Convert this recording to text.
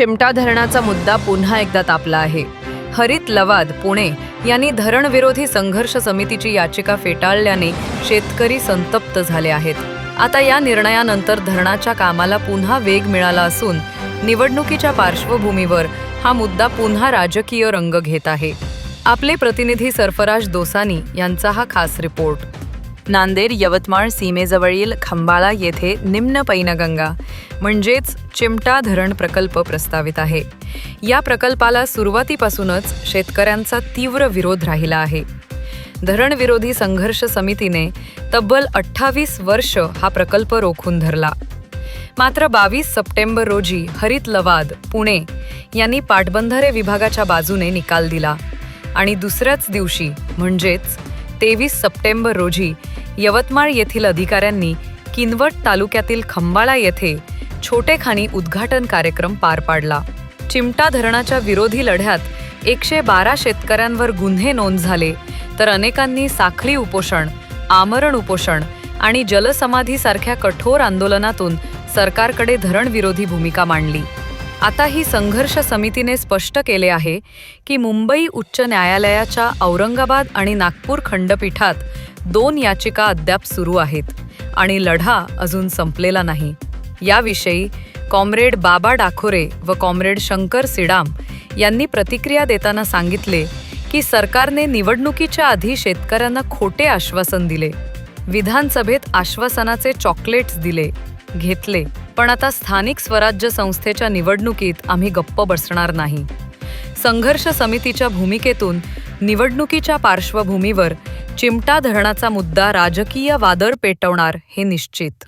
चिमटा धरणाचा मुद्दा पुन्हा एकदा तापला आहे. हरित लवाद पुणे यांनी धरणविरोधी संघर्ष समितीची याचिका फेटाळल्याने शेतकरी संतप्त झाले आहेत. आता या निर्णयानंतर धरणाच्या कामाला पुन्हा वेग मिळाला असून निवडणुकीच्या पार्श्वभूमीवर हा मुद्दा पुन्हा राजकीय रंग घेत आहे. आपले प्रतिनिधी सरफराज दोसानी यांचा हा खास रिपोर्ट. नांदेड यवतमाळ सीमेजवळील खंबाळा येथे निम्न पैनगंगा म्हणजेच चिमटा धरण प्रकल्प प्रस्तावित आहे. या प्रकल्पाला सुरुवातीपासूनच शेतकऱ्यांचा तीव्र विरोध राहिला आहे. धरणविरोधी संघर्ष समितीने तब्बल अठ्ठावीस वर्ष हा प्रकल्प रोखून धरला. मात्र बावीस सप्टेंबर रोजी हरित लवाद पुणे यांनी पाटबंधारे विभागाच्या बाजूने निकाल दिला आणि दुसऱ्याच दिवशी म्हणजेच तेवीस सप्टेंबर रोजी यवतमाळ येथील अधिकाऱ्यांनी किनवट तालुक्यातील खंबाळा येथे छोटेखानी उद्घाटन कार्यक्रम पार पाडला. चिमटा धरणाच्या विरोधी लढ्यात एकशे बारा शेतकऱ्यांवर गुन्हे नोंद झाले तर अनेकांनी साखळी उपोषण आमरण उपोषण आणि जलसमाधीसारख्या कठोर आंदोलनातून सरकारकडे धरणविरोधी भूमिका मांडली. आता ही संघर्ष समितीने स्पष्ट केले आहे की मुंबई उच्च न्यायालयाच्या औरंगाबाद आणि नागपूर खंडपीठात दोन याचिका अद्याप सुरू आहेत आणि लढा अजून संपलेला नाही. याविषयी कॉम्रेड बाबा डाखोरे व कॉम्रेड शंकर सिडाम यांनी प्रतिक्रिया देताना सांगितले की सरकारने निवडणुकीच्या आधी शेतकऱ्यांना खोटे आश्वासन दिले. विधानसभेत आश्वासनाचे चॉकलेट्स दिले. घेतले. पण आता स्थानिक स्वराज्य संस्थेच्या निवडणुकीत आम्ही गप्प बसणार नाही. संघर्ष समितीच्या भूमिकेतून निवडणुकीच्या पार्श्वभूमीवर चिमटा धरणाचा मुद्दा राजकीय वादळ पेटवणार हे निश्चित.